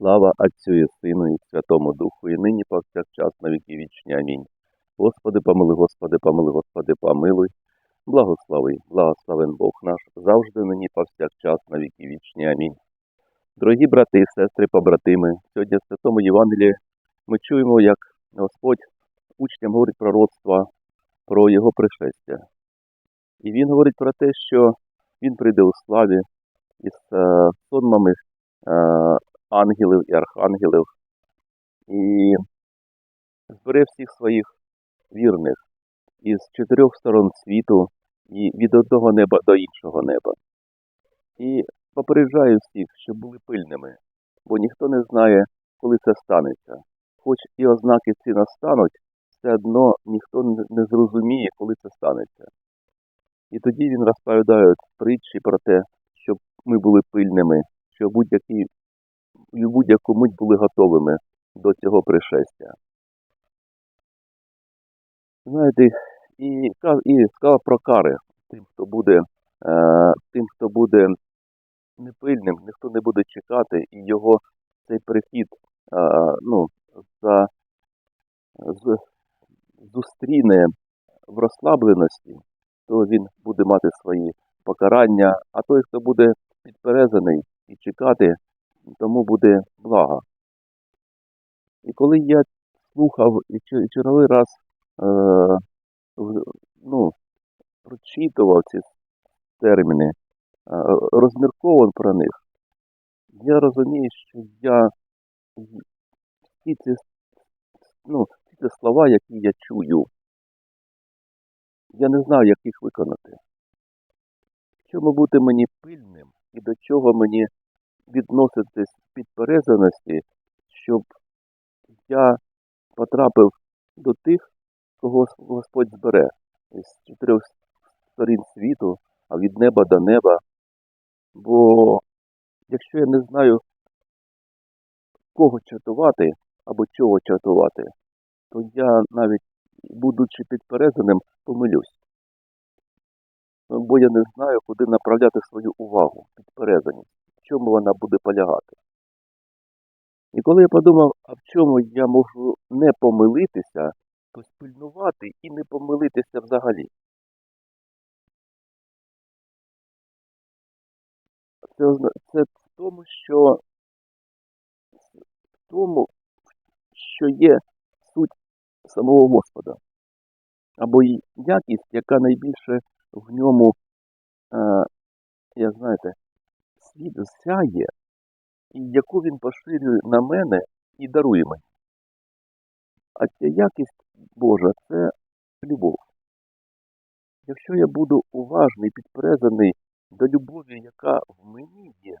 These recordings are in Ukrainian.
Слава Отцю і Сину і Святому Духу, і нині повсякчас на віки вічні. Амінь. Господи, помилуй, Господи, помилуй, Господи, помилуй. Благослови, благословен Бог наш, завжди нині повсякчас на віки вічні. Амінь. Дорогі брати, і сестри, побратими, сьогодні в Святому Євангелії ми чуємо, як Господь учням говорить пророцтва про Його пришестя. І Він говорить про те, що Він прийде у славі із е, сонмами ангелів і архангелів, і збере всіх своїх вірних із чотирьох сторон світу і від одного неба до іншого неба. І попереджаю всіх, щоб були пильними, бо ніхто не знає, коли це станеться. Хоч і ознаки ці настануть, все одно ніхто не- зрозуміє, коли це станеться. І тоді він розповідає притчі про те, щоб ми були пильними, що будь-які і в будь-яку мить були готовими до цього пришестя. Знаєте, і, і сказав про кари тим, хто буде, е, тим, хто буде непильним, ніхто не буде чекати, і його цей прихід е, ну, за, з, зустріне в розслабленості, то він буде мати свої покарання, а той, хто буде підперезаний і чекати, тому буде благо. І коли я слухав і чер- черговий раз е, ну, прочитував ці терміни, е, розмірковував про них, я розумію, що я всі ці, ну, всі ці слова, які я чую, я не знаю, як їх виконати. Чому бути мені пильним і до чого мені відноситись підперезаності, щоб я потрапив до тих, кого Господь збере з чотирьох сторін світу, а від неба до неба. Бо якщо я не знаю, кого чатувати або чого чатувати, то я навіть, будучи підперезаним, помилюсь. Бо я не знаю, куди направляти свою увагу, підперезаність, в чому вона буде полягати. І коли я подумав, а в чому я можу не помилитися, то спильнувати і не помилитися взагалі. Це, це в тому, що в тому, що є суть самого Господа, або якість, яка найбільше в ньому, е, як знаєте, світ сяє, яку він поширює на мене і дарує мені. А ця якість Божа це любов. Якщо я буду уважний, підперезаний до любові, яка в мені є,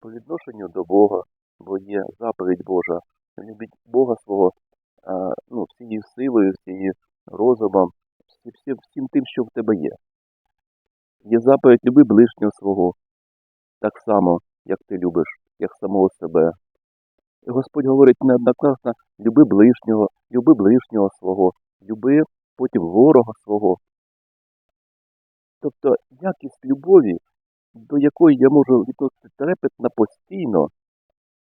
по відношенню до Бога, бо є заповідь Божа, любіть Бога свого ну, всією силою, всією розумом, всім, всім тим, що в тебе є. Є заповідь люби ближнього свого, так само, як ти любиш, як самого себе. Господь говорить неоднократно, люби ближнього, люби ближнього свого, люби потім ворога свого. Тобто якість любові, до якої я можу відносити трепетно постійно,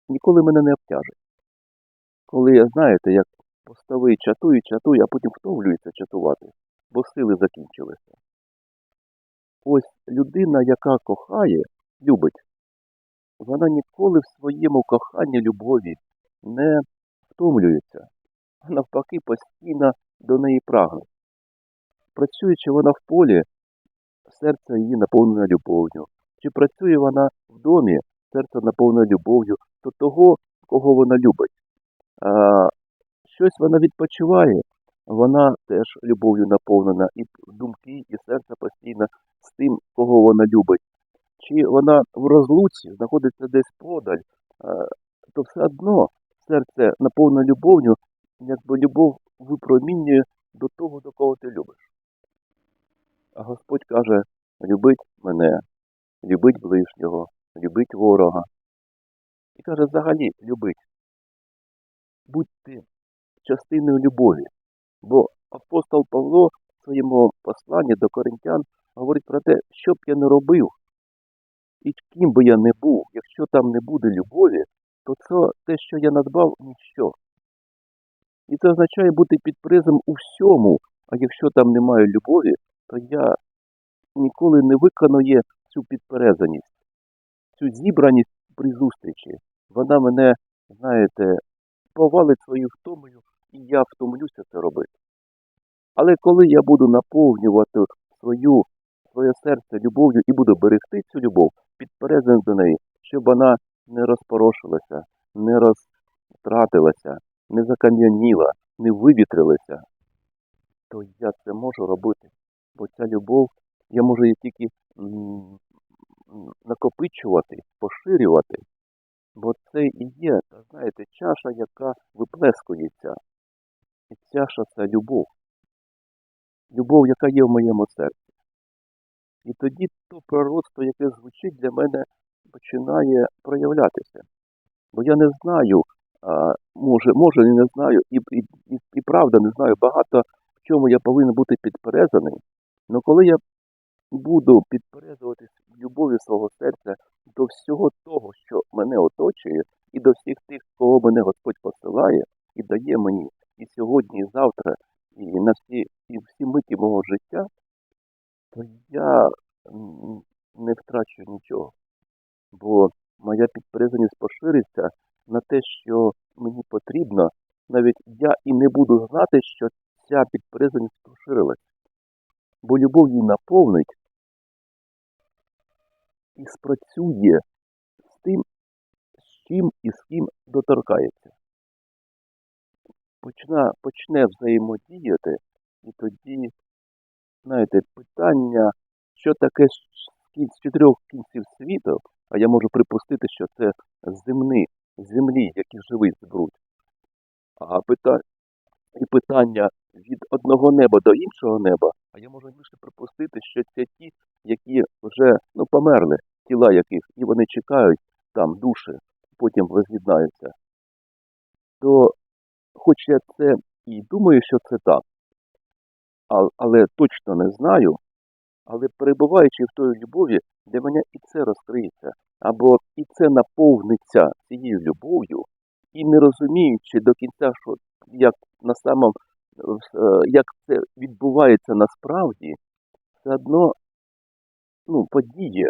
ніколи мене не обтяжить. Коли я, знаєте, як постовий чатує, чатує, а потім втомлюється чатувати, бо сили закінчилися. Ось людина, яка кохає, любить, вона ніколи в своєму коханні любові не втомлюється, а навпаки постійно до неї прагне. Працюючи вона в полі, серце її наповнене любов'ю. Чи працює вона в домі, серце наповнене любов'ю до того, кого вона любить. А, щось вона відпочиває, вона теж любов'ю наповнена, і думки, і серце постійно з тим, кого вона любить. Чи вона в розлуці знаходиться десь подаль, е, то все одно серце наповнене любов'ю, якби любов випромінює до того, до кого ти любиш. А Господь каже, любить мене, любить ближнього, любить ворога. І каже, взагалі, любить. Будь ти частиною любові. Бо апостол Павло в своєму посланні до коринтян говорить про те, що б я не робив, і ким би я не був, якщо там не буде любові, то це те, що я надбав, ніщо. І це означає бути підпризом у всьому, а якщо там немає любові, то я ніколи не виконую цю підперезаність, цю зібраність при зустрічі. Вона мене, знаєте, повалить своєю втомою, і я втомлюся це робити. Але коли я буду наповнювати свою, своє серце любов'ю і буду берегти цю любов, підперезаний до неї, щоб вона не розпорошилася, не розтратилася, не закам'яніла, не вивітрилася, то я це можу робити. Бо ця любов, я можу її тільки накопичувати, поширювати. Бо це і є, знаєте, чаша, яка виплескується. І чаша це любов. Любов, яка є в моєму серці. І тоді то пророцтво, яке звучить для мене, починає проявлятися. Бо я не знаю, а, може, може, і не знаю, і, і, і, і правда не знаю багато в чому я повинен бути підперезаний. Але коли я буду підперезуватись любові свого серця до всього того, що мене оточує, і до всіх тих, кого мене Господь посилає і дає мені і сьогодні, і завтра, і на всі, і всі миті мого життя, я не втрачу нічого. Бо моя підперезаність пошириться на те, що мені потрібно, навіть я і не буду знати, що ця підперезаність поширилась. Бо любов її наповнить і спрацює з тим, з чим і з ким доторкається. Почне, почне взаємодіяти, і тоді, знаєте, питання, що таке з чотирьох кінців світу, а я можу припустити, що це земни, землі, які живий збруть. А пита... і питання від одного неба до іншого неба, а я можу більше припустити, що це ті, які вже ну, померли, тіла яких, і вони чекають там душі, потім воз'єднаються. То, хоч я це і думаю, що це так, але точно не знаю, але перебуваючи в той любові, для мене і це розкриється, або і це наповниться цією любов'ю, і не розуміючи до кінця, що як на самом, е, як це відбувається насправді, все одно ну, подіє.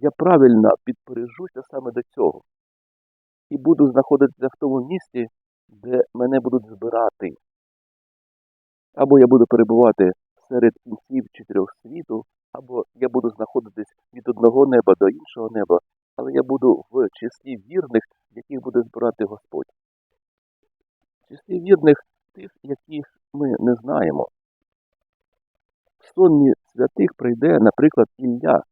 Я правильно підпережуся саме до цього. І буду знаходитися в тому місці, де мене будуть збирати. Або я буду перебувати серед кінців чотирьох світу, або я буду знаходитись від одного неба до іншого неба, але я буду в числі вірних, яких буде збирати Господь. В числі вірних тих, яких ми не знаємо. В сонмі святих прийде, наприклад, Ілля.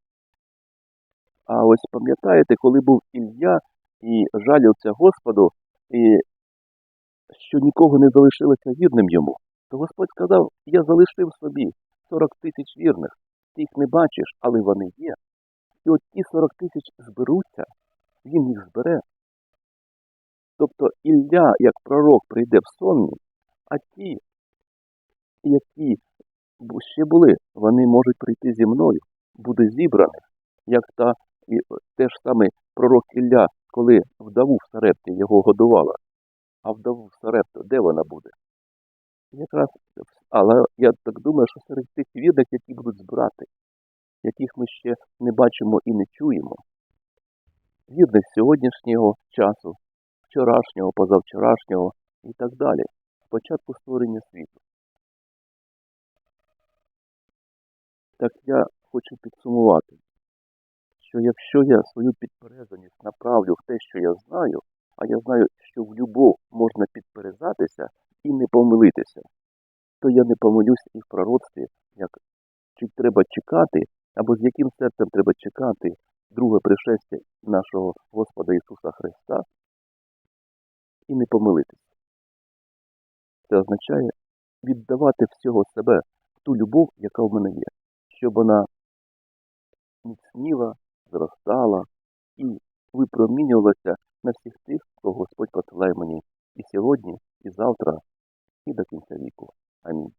А ось пам'ятаєте, коли був Ілля і жалівся Господу, і що нікого не залишилося вірним йому, то Господь сказав, я залишив собі 40 тисяч вірних. Ти їх не бачиш, але вони є. І от ті 40 тисяч зберуться, він їх збере. Тобто Ілля, як пророк, прийде в сонмі, а ті, які ще були, вони можуть прийти зі мною, буде зібраних, як та і те ж саме пророк Ілля, коли вдову в Сарепті його годувала. А вдову в Сарепту, де вона буде? Якраз, але я так думаю, що серед тих вірних, які будуть збирати, яких ми ще не бачимо і не чуємо, вірних сьогоднішнього часу, вчорашнього, позавчорашнього і так далі, спочатку створення світу. Так я хочу підсумувати, що якщо я свою підперезаність направлю в те, що я знаю, а я знаю, що в любов можна підперезатися і не помилитися, то я не помилюсь і в пророцтві, як чи треба чекати, або з яким серцем треба чекати друге пришестя нашого Господа Ісуса Христа, і не помилитись. Це означає віддавати всього себе в ту любов, яка в мене є, щоб вона міцніла, зростала і випромінювалася на всіх тих, кого Господь посилає мені і сьогодні, і завтра, he looking for an equal. I mean,